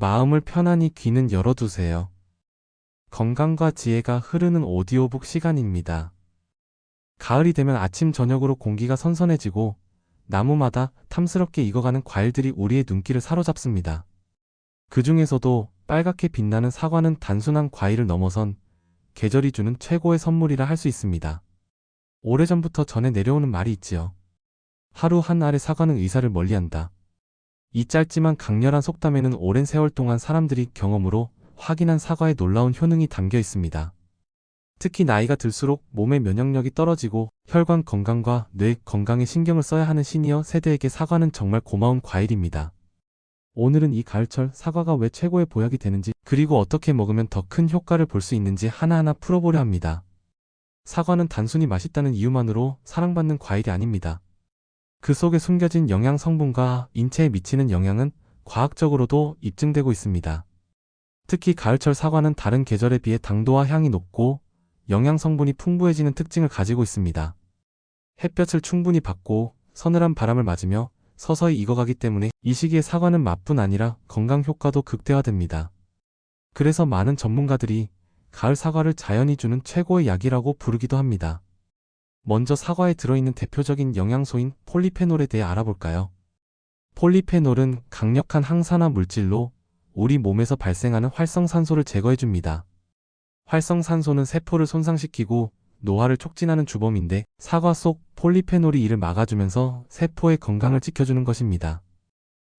마음을 편안히 귀는 열어두세요. 건강과 지혜가 흐르는 오디오북 시간입니다. 가을이 되면 아침 저녁으로 공기가 선선해지고 나무마다 탐스럽게 익어가는 과일들이 우리의 눈길을 사로잡습니다. 그 중에서도 빨갛게 빛나는 사과는 단순한 과일을 넘어선 계절이 주는 최고의 선물이라 할 수 있습니다. 오래전부터 전해 내려오는 말이 있지요. 하루 한 알의 사과는 의사를 멀리한다. 이 짧지만 강렬한 속담에는 오랜 세월 동안 사람들이 경험으로 확인한 사과의 놀라운 효능이 담겨 있습니다. 특히 나이가 들수록 몸의 면역력이 떨어지고 혈관 건강과 뇌 건강에 신경을 써야 하는 시니어 세대에게 사과는 정말 고마운 과일입니다. 오늘은 이 가을철 사과가 왜 최고의 보약이 되는지 그리고 어떻게 먹으면 더 큰 효과를 볼 수 있는지 하나하나 풀어보려 합니다. 사과는 단순히 맛있다는 이유만으로 사랑받는 과일이 아닙니다. 그 속에 숨겨진 영양 성분과 인체에 미치는 영향은 과학적으로도 입증되고 있습니다. 특히 가을철 사과는 다른 계절에 비해 당도와 향이 높고 영양 성분이 풍부해지는 특징을 가지고 있습니다. 햇볕을 충분히 받고 서늘한 바람을 맞으며 서서히 익어가기 때문에 이 시기에 사과는 맛뿐 아니라 건강 효과도 극대화됩니다. 그래서 많은 전문가들이 가을 사과를 자연이 주는 최고의 약이라고 부르기도 합니다. 먼저 사과에 들어있는 대표적인 영양소인 폴리페놀에 대해 알아볼까요? 폴리페놀은 강력한 항산화 물질로 우리 몸에서 발생하는 활성산소를 제거해줍니다. 활성산소는 세포를 손상시키고 노화를 촉진하는 주범인데 사과 속 폴리페놀이 이를 막아주면서 세포의 건강을 지켜주는 것입니다.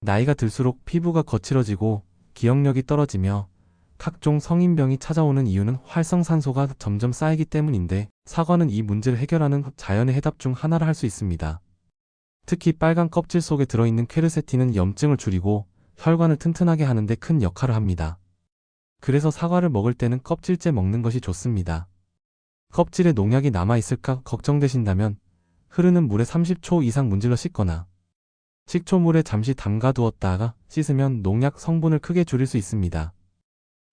나이가 들수록 피부가 거칠어지고 기억력이 떨어지며 각종 성인병이 찾아오는 이유는 활성산소가 점점 쌓이기 때문인데 사과는 이 문제를 해결하는 자연의 해답 중 하나라 할 수 있습니다. 특히 빨간 껍질 속에 들어있는 퀘르세틴은 염증을 줄이고 혈관을 튼튼하게 하는데 큰 역할을 합니다. 그래서 사과를 먹을 때는 껍질째 먹는 것이 좋습니다. 껍질에 농약이 남아있을까 걱정되신다면 흐르는 물에 30초 이상 문질러 씻거나 식초물에 잠시 담가 두었다가 씻으면 농약 성분을 크게 줄일 수 있습니다.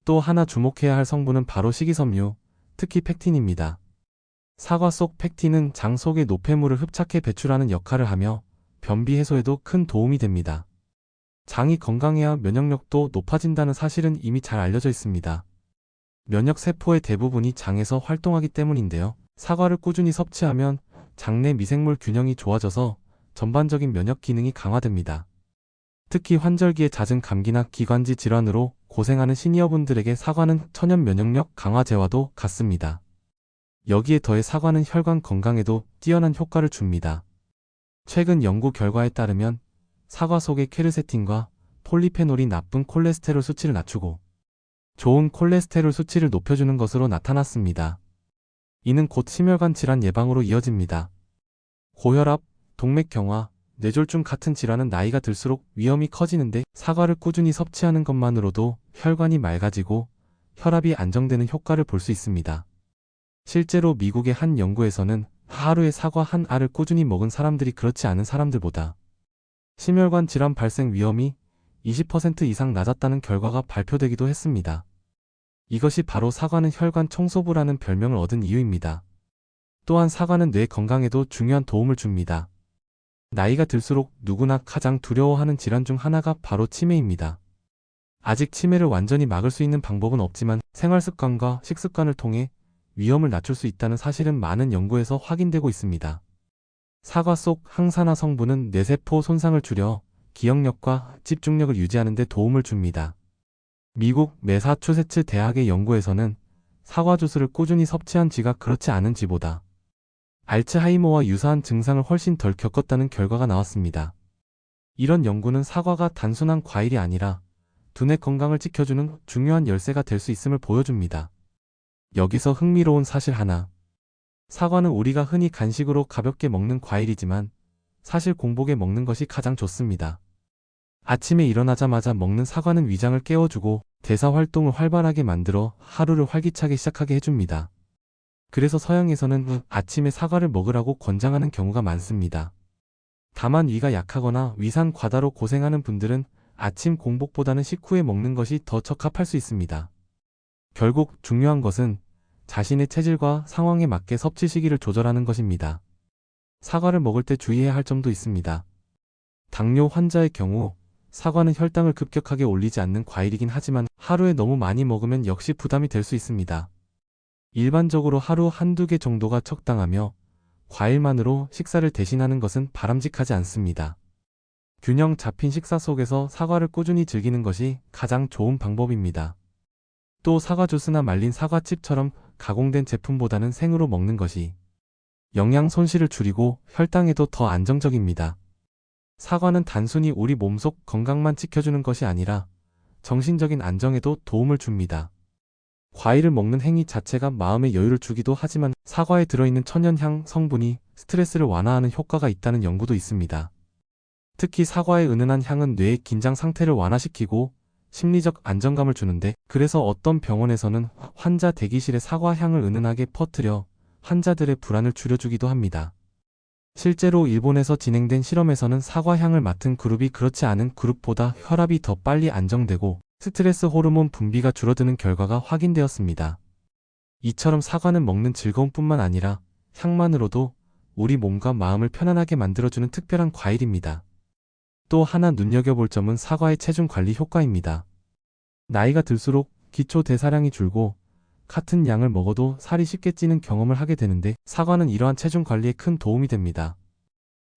또 하나 주목해야 할 성분은 바로 식이섬유, 특히 팩틴입니다. 사과 속 팩틴은 장 속의 노폐물을 흡착해 배출하는 역할을 하며 변비 해소에도 큰 도움이 됩니다. 장이 건강해야 면역력도 높아진다는 사실은 이미 잘 알려져 있습니다. 면역 세포의 대부분이 장에서 활동하기 때문인데요. 사과를 꾸준히 섭취하면 장내 미생물 균형이 좋아져서 전반적인 면역 기능이 강화됩니다. 특히 환절기에 잦은 감기나 기관지 질환으로 고생하는 시니어분들에게 사과는 천연 면역력 강화제와도 같습니다. 여기에 더해 사과는 혈관 건강에도 뛰어난 효과를 줍니다. 최근 연구 결과에 따르면 사과 속의 퀘르세틴과 폴리페놀이 나쁜 콜레스테롤 수치를 낮추고 좋은 콜레스테롤 수치를 높여주는 것으로 나타났습니다. 이는 곧 심혈관 질환 예방으로 이어집니다. 고혈압, 동맥경화, 뇌졸중 같은 질환은 나이가 들수록 위험이 커지는데 사과를 꾸준히 섭취하는 것만으로도 혈관이 맑아지고 혈압이 안정되는 효과를 볼 수 있습니다. 실제로 미국의 한 연구에서는 하루에 사과 한 알을 꾸준히 먹은 사람들이 그렇지 않은 사람들보다 심혈관 질환 발생 위험이 20% 이상 낮았다는 결과가 발표되기도 했습니다. 이것이 바로 사과는 혈관 청소부라는 별명을 얻은 이유입니다. 또한 사과는 뇌 건강에도 중요한 도움을 줍니다. 나이가 들수록 누구나 가장 두려워하는 질환 중 하나가 바로 치매입니다. 아직 치매를 완전히 막을 수 있는 방법은 없지만 생활 습관과 식습관을 통해 위험을 낮출 수 있다는 사실은 많은 연구에서 확인되고 있습니다. 사과 속 항산화 성분은 뇌세포 손상을 줄여 기억력과 집중력을 유지하는 데 도움을 줍니다. 미국 메사추세츠 대학의 연구에서는 사과 주스를 꾸준히 섭취한 쥐가 그렇지 않은 쥐보다 알츠하이머와 유사한 증상을 훨씬 덜 겪었다는 결과가 나왔습니다. 이런 연구는 사과가 단순한 과일이 아니라 두뇌 건강을 지켜주는 중요한 열쇠가 될 수 있음을 보여줍니다. 여기서 흥미로운 사실 하나. 사과는 우리가 흔히 간식으로 가볍게 먹는 과일이지만 사실 공복에 먹는 것이 가장 좋습니다. 아침에 일어나자마자 먹는 사과는 위장을 깨워주고 대사 활동을 활발하게 만들어 하루를 활기차게 시작하게 해줍니다. 그래서 서양에서는 아침에 사과를 먹으라고 권장하는 경우가 많습니다. 다만 위가 약하거나 위산 과다로 고생하는 분들은 아침 공복보다는 식후에 먹는 것이 더 적합할 수 있습니다. 결국 중요한 것은 자신의 체질과 상황에 맞게 섭취 시기를 조절하는 것입니다. 사과를 먹을 때 주의해야 할 점도 있습니다. 당뇨 환자의 경우 사과는 혈당을 급격하게 올리지 않는 과일이긴 하지만 하루에 너무 많이 먹으면 역시 부담이 될 수 있습니다. 일반적으로 하루 한두 개 정도가 적당하며 과일만으로 식사를 대신하는 것은 바람직하지 않습니다. 균형 잡힌 식사 속에서 사과를 꾸준히 즐기는 것이 가장 좋은 방법입니다. 또 사과 주스나 말린 사과칩처럼 가공된 제품보다는 생으로 먹는 것이 영양 손실을 줄이고 혈당에도 더 안정적입니다. 사과는 단순히 우리 몸속 건강만 지켜주는 것이 아니라 정신적인 안정에도 도움을 줍니다. 과일을 먹는 행위 자체가 마음의 여유를 주기도 하지만 사과에 들어있는 천연향 성분이 스트레스를 완화하는 효과가 있다는 연구도 있습니다. 특히 사과의 은은한 향은 뇌의 긴장 상태를 완화시키고 심리적 안정감을 주는데 그래서 어떤 병원에서는 환자 대기실에 사과 향을 은은하게 퍼뜨려 환자들의 불안을 줄여주기도 합니다. 실제로 일본에서 진행된 실험에서는 사과 향을 맡은 그룹이 그렇지 않은 그룹보다 혈압이 더 빨리 안정되고 스트레스 호르몬 분비가 줄어드는 결과가 확인되었습니다. 이처럼 사과는 먹는 즐거움뿐만 아니라 향만으로도 우리 몸과 마음을 편안하게 만들어주는 특별한 과일입니다. 또 하나 눈여겨볼 점은 사과의 체중 관리 효과입니다. 나이가 들수록 기초 대사량이 줄고 같은 양을 먹어도 살이 쉽게 찌는 경험을 하게 되는데 사과는 이러한 체중 관리에 큰 도움이 됩니다.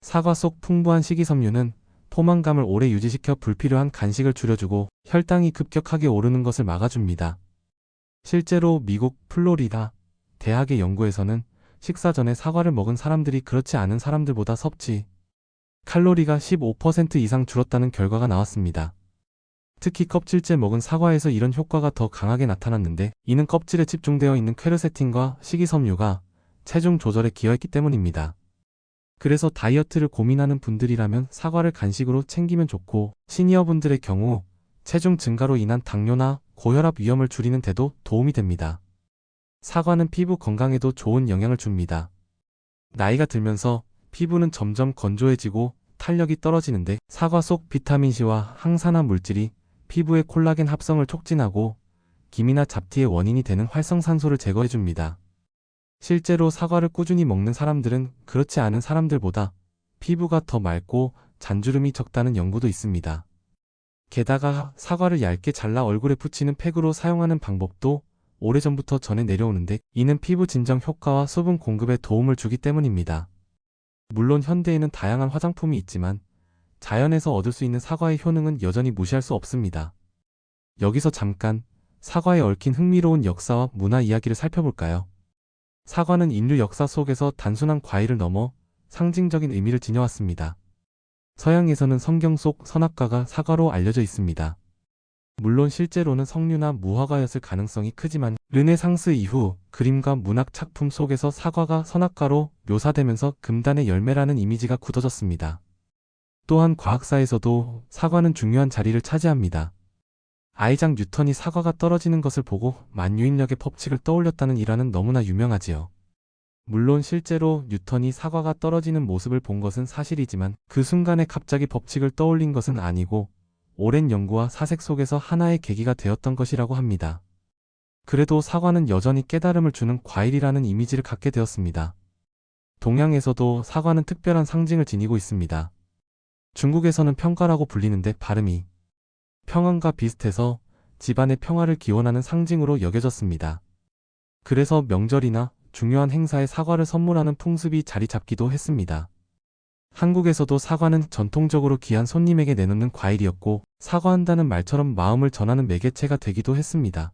사과 속 풍부한 식이섬유는 포만감을 오래 유지시켜 불필요한 간식을 줄여주고 혈당이 급격하게 오르는 것을 막아줍니다. 실제로 미국 플로리다 대학의 연구에서는 식사 전에 사과를 먹은 사람들이 그렇지 않은 사람들보다 섭취 칼로리가 15% 이상 줄었다는 결과가 나왔습니다. 특히 껍질째 먹은 사과에서 이런 효과가 더 강하게 나타났는데 이는 껍질에 집중되어 있는 퀘르세틴과 식이섬유가 체중 조절에 기여했기 때문입니다. 그래서 다이어트를 고민하는 분들이라면 사과를 간식으로 챙기면 좋고 시니어분들의 경우 체중 증가로 인한 당뇨나 고혈압 위험을 줄이는 데도 도움이 됩니다. 사과는 피부 건강에도 좋은 영향을 줍니다. 나이가 들면서 피부는 점점 건조해지고 탄력이 떨어지는데 사과 속 비타민C와 항산화 물질이 피부의 콜라겐 합성을 촉진하고 기미나 잡티의 원인이 되는 활성산소를 제거해줍니다. 실제로 사과를 꾸준히 먹는 사람들은 그렇지 않은 사람들보다 피부가 더 맑고 잔주름이 적다는 연구도 있습니다. 게다가 사과를 얇게 잘라 얼굴에 붙이는 팩으로 사용하는 방법도 오래전부터 전해 내려오는데 이는 피부 진정 효과와 수분 공급에 도움을 주기 때문입니다. 물론 현대에는 다양한 화장품이 있지만 자연에서 얻을 수 있는 사과의 효능은 여전히 무시할 수 없습니다. 여기서 잠깐 사과에 얽힌 흥미로운 역사와 문화 이야기를 살펴볼까요? 사과는 인류 역사 속에서 단순한 과일을 넘어 상징적인 의미를 지녀왔습니다. 서양에서는 성경 속 선악과가 사과로 알려져 있습니다. 물론 실제로는 석류나 무화과였을 가능성이 크지만 르네상스 이후 그림과 문학 작품 속에서 사과가 선악과로 묘사되면서 금단의 열매라는 이미지가 굳어졌습니다. 또한 과학사에서도 사과는 중요한 자리를 차지합니다. 아이작 뉴턴이 사과가 떨어지는 것을 보고 만유인력의 법칙을 떠올렸다는 일화는 너무나 유명하지요. 물론 실제로 뉴턴이 사과가 떨어지는 모습을 본 것은 사실이지만 그 순간에 갑자기 법칙을 떠올린 것은 아니고 오랜 연구와 사색 속에서 하나의 계기가 되었던 것이라고 합니다. 그래도 사과는 여전히 깨달음을 주는 과일이라는 이미지를 갖게 되었습니다. 동양에서도 사과는 특별한 상징을 지니고 있습니다. 중국에서는 평가라고 불리는데 발음이 평안과 비슷해서 집안의 평화를 기원하는 상징으로 여겨졌습니다. 그래서 명절이나 중요한 행사에 사과를 선물하는 풍습이 자리 잡기도 했습니다. 한국에서도 사과는 전통적으로 귀한 손님에게 내놓는 과일이었고 사과한다는 말처럼 마음을 전하는 매개체가 되기도 했습니다.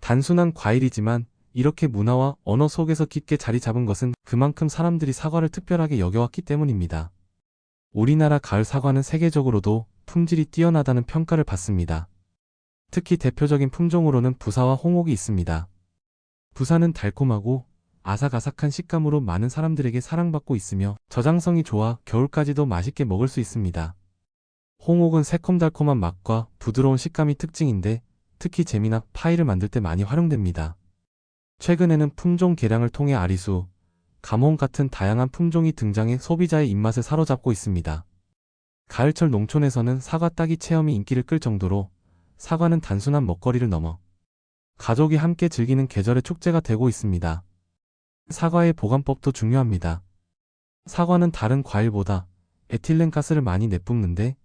단순한 과일이지만 이렇게 문화와 언어 속에서 깊게 자리 잡은 것은 그만큼 사람들이 사과를 특별하게 여겨왔기 때문입니다. 우리나라 가을 사과는 세계적으로도 품질이 뛰어나다는 평가를 받습니다. 특히 대표적인 품종으로는 부사와 홍옥이 있습니다. 부사는 달콤하고 아삭아삭한 식감으로 많은 사람들에게 사랑받고 있으며 저장성이 좋아 겨울까지도 맛있게 먹을 수 있습니다. 홍옥은 새콤달콤한 맛과 부드러운 식감이 특징인데 특히 잼이나 파이를 만들 때 많이 활용됩니다. 최근에는 품종 개량을 통해 아리수, 감홍 같은 다양한 품종이 등장해 소비자의 입맛을 사로잡고 있습니다. 가을철 농촌에서는 사과 따기 체험이 인기를 끌 정도로 사과는 단순한 먹거리를 넘어 가족이 함께 즐기는 계절의 축제가 되고 있습니다. 사과의 보관법도 중요합니다. 사과는 다른 과일보다 에틸렌 가스를 많이 내뿜는데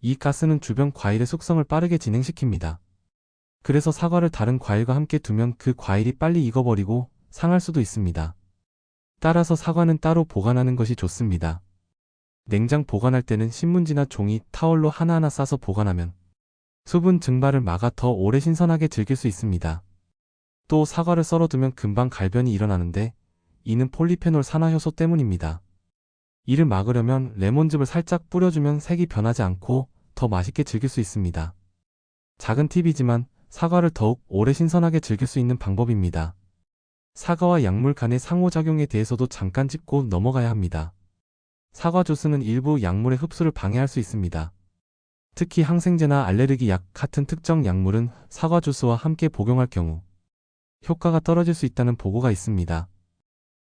이 가스는 주변 과일의 숙성을 빠르게 진행시킵니다. 그래서 사과를 다른 과일과 함께 두면 그 과일이 빨리 익어버리고 상할 수도 있습니다. 따라서 사과는 따로 보관하는 것이 좋습니다. 냉장 보관할 때는 신문지나 종이, 타월로 하나하나 싸서 보관하면 수분 증발을 막아 더 오래 신선하게 즐길 수 있습니다. 또 사과를 썰어두면 금방 갈변이 일어나는데 이는 폴리페놀 산화효소 때문입니다. 이를 막으려면 레몬즙을 살짝 뿌려주면 색이 변하지 않고 더 맛있게 즐길 수 있습니다. 작은 팁이지만 사과를 더욱 오래 신선하게 즐길 수 있는 방법입니다. 사과와 약물 간의 상호작용에 대해서도 잠깐 짚고 넘어가야 합니다. 사과 주스는 일부 약물의 흡수를 방해할 수 있습니다. 특히 항생제나 알레르기 약 같은 특정 약물은 사과 주스와 함께 복용할 경우 효과가 떨어질 수 있다는 보고가 있습니다.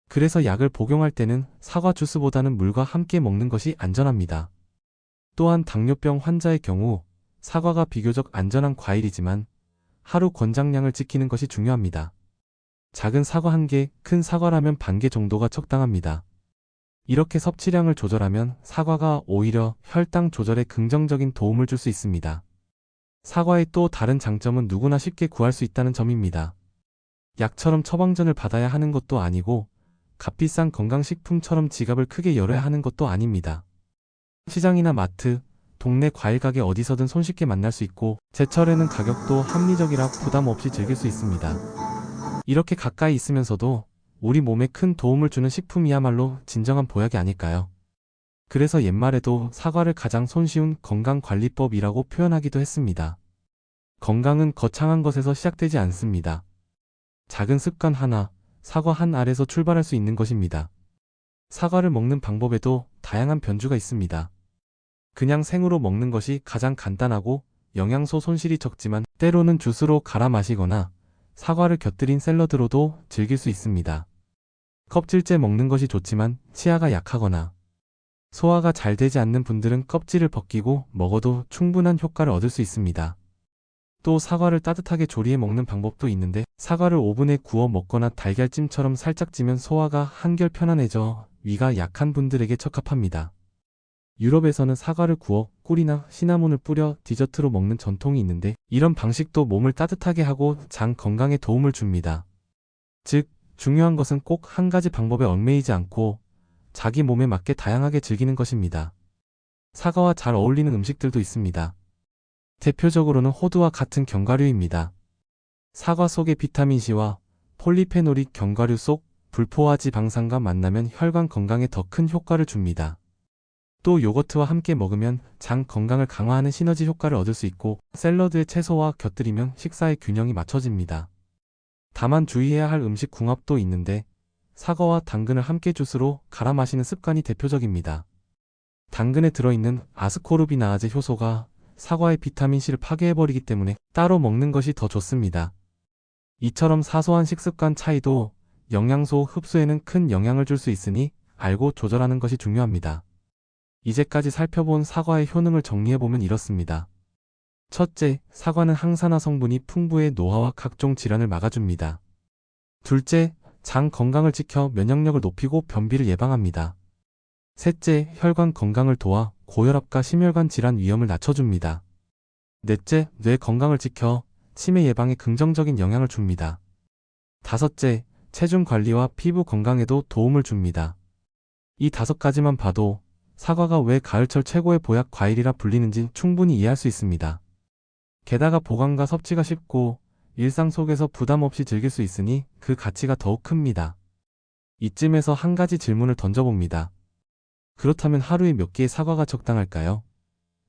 그래서 약을 복용할 때는 사과 주스보다는 물과 함께 먹는 것이 안전합니다. 또한 당뇨병 환자의 경우 사과가 비교적 안전한 과일이지만 하루 권장량을 지키는 것이 중요합니다. 작은 사과 한 개, 큰 사과라면 반 개 정도가 적당합니다. 이렇게 섭취량을 조절하면 사과가 오히려 혈당 조절에 긍정적인 도움을 줄 수 있습니다. 사과의 또 다른 장점은 누구나 쉽게 구할 수 있다는 점입니다. 약처럼 처방전을 받아야 하는 것도 아니고 값비싼 건강식품처럼 지갑을 크게 열어야 하는 것도 아닙니다. 시장이나 마트, 동네 과일 가게 어디서든 손쉽게 만날 수 있고 제철에는 가격도 합리적이라 부담 없이 즐길 수 있습니다. 이렇게 가까이 있으면서도 우리 몸에 큰 도움을 주는 식품이야말로 진정한 보약이 아닐까요? 그래서 옛말에도 사과를 가장 손쉬운 건강관리법이라고 표현하기도 했습니다. 건강은 거창한 것에서 시작되지 않습니다. 작은 습관 하나, 사과 한 알에서 출발할 수 있는 것입니다. 사과를 먹는 방법에도 다양한 변주가 있습니다. 그냥 생으로 먹는 것이 가장 간단하고 영양소 손실이 적지만 때로는 주스로 갈아 마시거나 사과를 곁들인 샐러드로도 즐길 수 있습니다. 껍질째 먹는 것이 좋지만 치아가 약하거나 소화가 잘 되지 않는 분들은 껍질을 벗기고 먹어도 충분한 효과를 얻을 수 있습니다. 또 사과를 따뜻하게 조리해 먹는 방법도 있는데 사과를 오븐에 구워 먹거나 달걀찜처럼 살짝 찌면 소화가 한결 편안해져 위가 약한 분들에게 적합합니다. 유럽에서는 사과를 구워 꿀이나 시나몬을 뿌려 디저트로 먹는 전통이 있는데 이런 방식도 몸을 따뜻하게 하고 장 건강에 도움을 줍니다. 즉, 중요한 것은 꼭 한 가지 방법에 얽매이지 않고 자기 몸에 맞게 다양하게 즐기는 것입니다. 사과와 잘 어울리는 음식들도 있습니다. 대표적으로는 호두와 같은 견과류입니다. 사과 속의 비타민C와 폴리페놀이 견과류 속 불포화 지 방산과 만나면 혈관 건강에 더 큰 효과를 줍니다. 또 요거트와 함께 먹으면 장 건강을 강화하는 시너지 효과를 얻을 수 있고 샐러드에 채소와 곁들이면 식사의 균형이 맞춰집니다. 다만 주의해야 할 음식 궁합도 있는데 사과와 당근을 함께 주스로 갈아 마시는 습관이 대표적입니다. 당근에 들어있는 아스코르비나아제 효소가 사과의 비타민C를 파괴해버리기 때문에 따로 먹는 것이 더 좋습니다. 이처럼 사소한 식습관 차이도 영양소 흡수에는 큰 영향을 줄 수 있으니 알고 조절하는 것이 중요합니다. 이제까지 살펴본 사과의 효능을 정리해보면 이렇습니다. 첫째, 사과는 항산화 성분이 풍부해 노화와 각종 질환을 막아줍니다. 둘째, 장 건강을 지켜 면역력을 높이고 변비를 예방합니다. 셋째, 혈관 건강을 도와 고혈압과 심혈관 질환 위험을 낮춰줍니다. 넷째, 뇌 건강을 지켜 치매 예방에 긍정적인 영향을 줍니다. 다섯째, 체중 관리와 피부 건강에도 도움을 줍니다. 이 다섯 가지만 봐도 사과가 왜 가을철 최고의 보약 과일이라 불리는지 충분히 이해할 수 있습니다. 게다가 보관과 섭취가 쉽고 일상 속에서 부담 없이 즐길 수 있으니 그 가치가 더욱 큽니다. 이쯤에서 한 가지 질문을 던져봅니다. 그렇다면 하루에 몇 개의 사과가 적당할까요?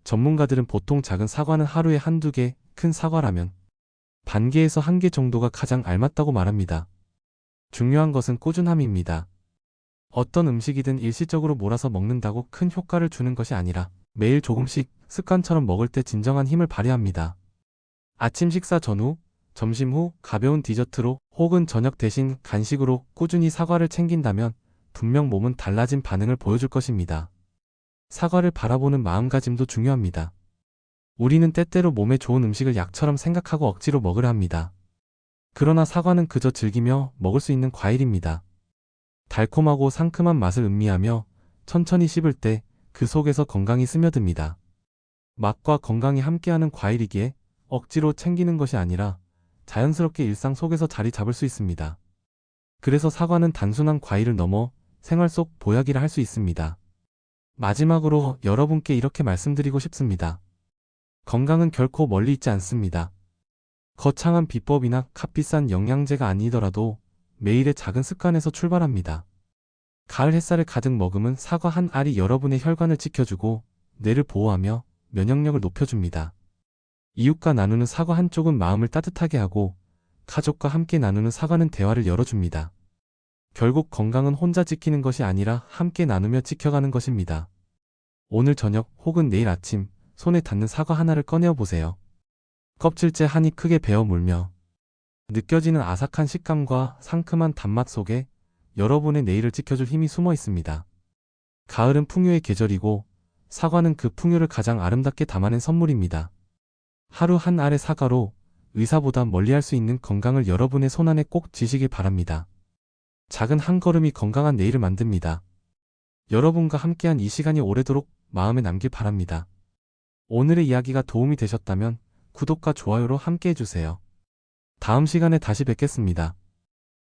전문가들은 보통 작은 사과는 하루에 한두 개, 큰 사과라면 반 개에서 한 개 정도가 가장 알맞다고 말합니다. 중요한 것은 꾸준함입니다. 어떤 음식이든 일시적으로 몰아서 먹는다고 큰 효과를 주는 것이 아니라 매일 조금씩 습관처럼 먹을 때 진정한 힘을 발휘합니다. 아침 식사 전후, 점심 후 가벼운 디저트로 혹은 저녁 대신 간식으로 꾸준히 사과를 챙긴다면 분명 몸은 달라진 반응을 보여줄 것입니다. 사과를 바라보는 마음가짐도 중요합니다. 우리는 때때로 몸에 좋은 음식을 약처럼 생각하고 억지로 먹으려 합니다. 그러나 사과는 그저 즐기며 먹을 수 있는 과일입니다. 달콤하고 상큼한 맛을 음미하며 천천히 씹을 때 그 속에서 건강이 스며듭니다. 맛과 건강이 함께하는 과일이기에 억지로 챙기는 것이 아니라 자연스럽게 일상 속에서 자리 잡을 수 있습니다. 그래서 사과는 단순한 과일을 넘어 생활 속 보약이라 할 수 있습니다. 마지막으로 여러분께 이렇게 말씀드리고 싶습니다. 건강은 결코 멀리 있지 않습니다. 거창한 비법이나 값비싼 영양제가 아니더라도 매일의 작은 습관에서 출발합니다. 가을 햇살을 가득 머금은 사과 한 알이 여러분의 혈관을 지켜주고 뇌를 보호하며 면역력을 높여줍니다. 이웃과 나누는 사과 한 쪽은 마음을 따뜻하게 하고 가족과 함께 나누는 사과는 대화를 열어줍니다. 결국 건강은 혼자 지키는 것이 아니라 함께 나누며 지켜가는 것입니다. 오늘 저녁 혹은 내일 아침 손에 닿는 사과 하나를 꺼내어 보세요. 껍질째 한이 크게 베어 물며 느껴지는 아삭한 식감과 상큼한 단맛 속에 여러분의 내일을 지켜줄 힘이 숨어 있습니다. 가을은 풍요의 계절이고 사과는 그 풍요를 가장 아름답게 담아낸 선물입니다. 하루 한 알의 사과로 의사보다 멀리할 수 있는 건강을 여러분의 손안에 꼭 쥐시길 바랍니다. 작은 한 걸음이 건강한 내일을 만듭니다. 여러분과 함께한 이 시간이 오래도록 마음에 남길 바랍니다. 오늘의 이야기가 도움이 되셨다면 구독과 좋아요로 함께 해 주세요. 다음 시간에 다시 뵙겠습니다.